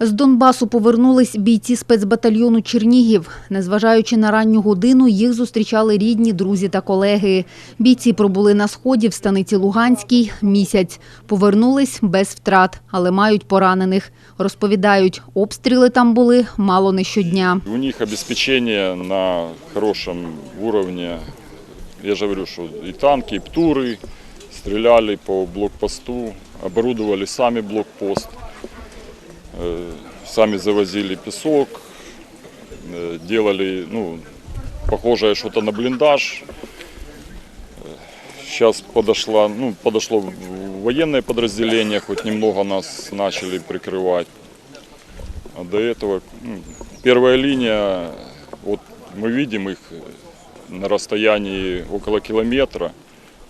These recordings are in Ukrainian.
З Донбасу повернулись бійці спецбатальйону Чернігів. Незважаючи на ранню годину, їх зустрічали рідні, друзі та колеги. Бійці пробули на сході в станиці Луганській місяць. Повернулись без втрат, але мають поранених. Розповідають, обстріли там були мало не щодня. У них обеспечение на хорошем уровне. Я же говорю, что и танки, и птуры стреляли по блокпосту, оборудовали сами блокпост, сами завозили песок, э, делали, ну, похожее что-то на блиндаж. Сейчас подошла, ну, подошло военное подразделение, хоть немного нас начали прикрывать. А до этого ну, первая линия, вот мы видим их на расстоянии около километра,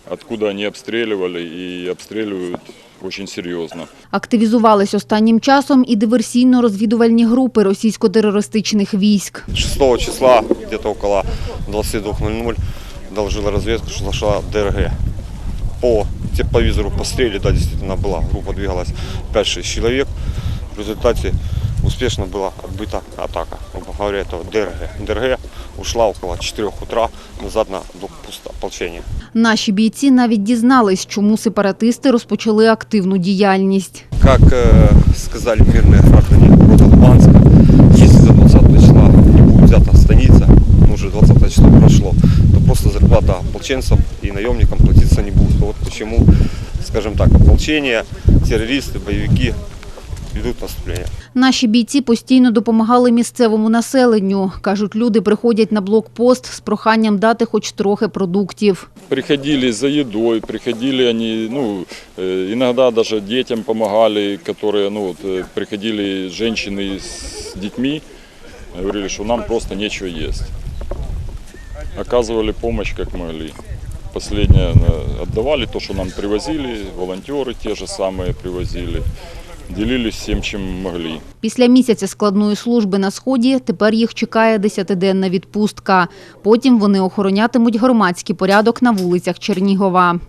откуда они обстреливали и обстреливают очень серьезно. Активізувались останнім часом і диверсійно-розвідувальні групи російсько-терористичних військ. 6 числа, где-то около 22.00, доложила разведка, что зашла ДРГ. По тепловизору пострелили, да, действительно была. Группа двигалась 5-6 человек. В результате успешно была отбыта атака. Грубо говоря, это ДРГ. ДРГ ушла около 4 утра назад на блокпост ополчения. Наші бійці навіть дізнались, чому сепаратисти розпочали активну діяльність. Как э, сказали мирные граждане города Луганска, если до 20 числа не будет взята станица, ну уже 20 число прошло, то просто зарплата ополченцам и наемникам платиться не будет. Вот почему, скажем так, ополчение, террористы, боевики ведут наступление. Наші бійці постійно допомагали місцевому населенню. Кажуть, люди приходять на блокпост з проханням дати хоч трохи продуктів. Приходили за едой, приходили они, ну, э, иногда даже детям помогали, которые, ну, вот, э, приходили женщины с детьми, говорили, что нам просто нечего есть. Оказывали помощь как могли. Последнее э, отдавали то, что нам привозили, волонтеры те же самые привозили. Делились всім, чим могли. Після місяця складної служби на сході тепер їх чекає десятиденна відпустка. Потім вони охоронятимуть громадський порядок на вулицях Чернігова.